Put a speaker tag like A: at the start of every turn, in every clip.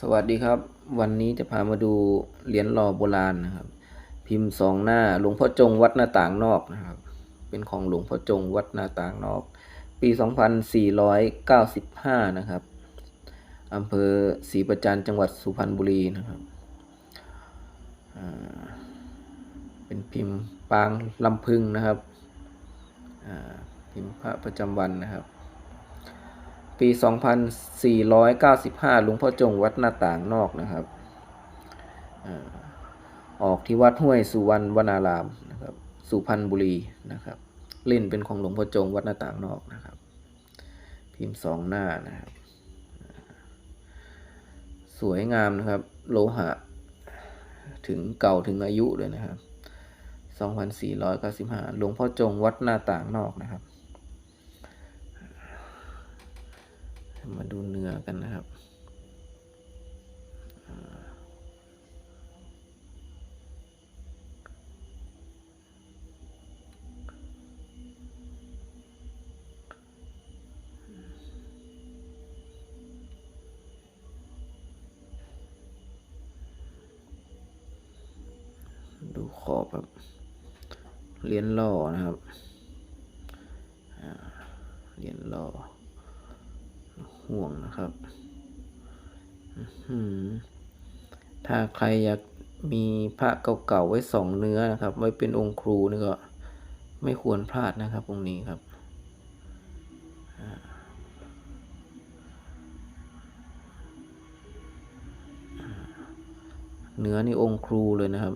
A: สวัสดีครับ วันนี้จะพามาดูเหรียญหล่อโบราณนะครับ พิมพ์สองหน้าหลวงพ่อจงวัดหน้าต่างนอกนะครับ เป็นของหลวงพ่อจงวัดหน้าต่างนอก ปี 2495 นะครับอำเภอศรีประจันจังหวัดสุพรรณบุรีนะครับเป็นพิมพ์ปางลำพึงนะครับพิมพ์พระประจำวันนะครับ ปี 2495 หลวงพ่อจงวัดหน้าต่างนอกนะครับอออกที่วัดห้วยสุวรรณวนารามนะครับ สุพรรณบุรีนะครับ เล่นเป็นของหลวงพ่อจงวัดหน้าต่างนอกนะครับ พิมพ์สองหน้านะครับ สวยงามนะครับ โลหะ ถึงเก่าถึงอายุเลยนะครับ 2495 หลวงพ่อจงวัดหน้าต่างนอกนะครับ มาดูเนื้อกันนะครับดูขอบครับเหรียญหล่อนะครับเหรียญหล่อ ห่วงนะครับ ถ้าใครอยากมีพระเก่าๆไว้สองเนื้อนะครับ ไว้เป็นองค์ครูนี่ก็ไม่ควรพลาดนะครับองค์นี้ครับเนื้อนี่องค์ครูเลยนะครับ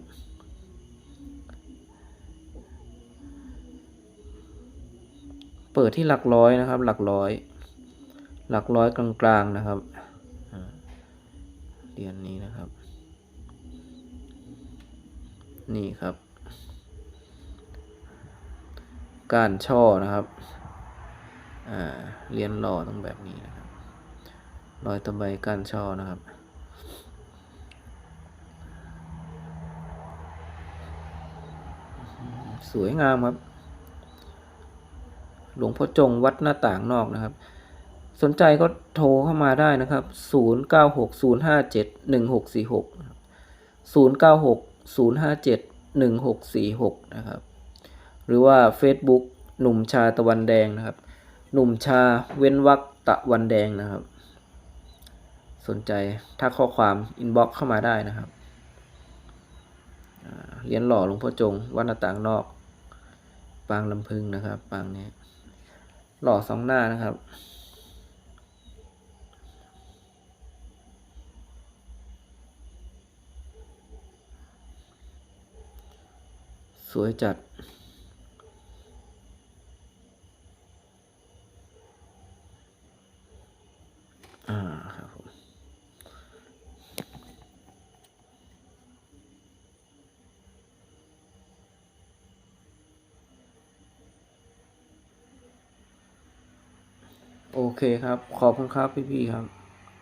A: เปิดที่หลักร้อยนะครับ หลักร้อย หลักร้อยกลางๆนะครับเหรียญนี้นะครับ นี่ครับ กานช่อนะครับเรียญหล่อต้องแบบนี้นะครับรอยตะไบก้านช่อนะครับ สวยงามครับ หลวงพ่อจงวัดหน้าต่างนอกนะครับ สนใจก็โทรเข้ามาได้นะครับ 0 9 6 0 5 7 1 6 4 6 0 9 6 0 5 7 1 6 4 6 นะครับ หรือว่า Facebook หนุ่มชาตะวันแดงนะครับ หนุ่มชาเว้นวักตะวันแดงนะครับ สนใจถ้าข้อความอินบ็อกเข้ามาได้นะครับเรียญหล่อหลวงพ่อจงวัดหน้าต่างนอก ปางลำพึงนะครับ ปางนี้ หล่อสองหน้านะครับ สวยจัด อ่าครับผม โอเคครับ ขอบคุณครับพี่ๆครับ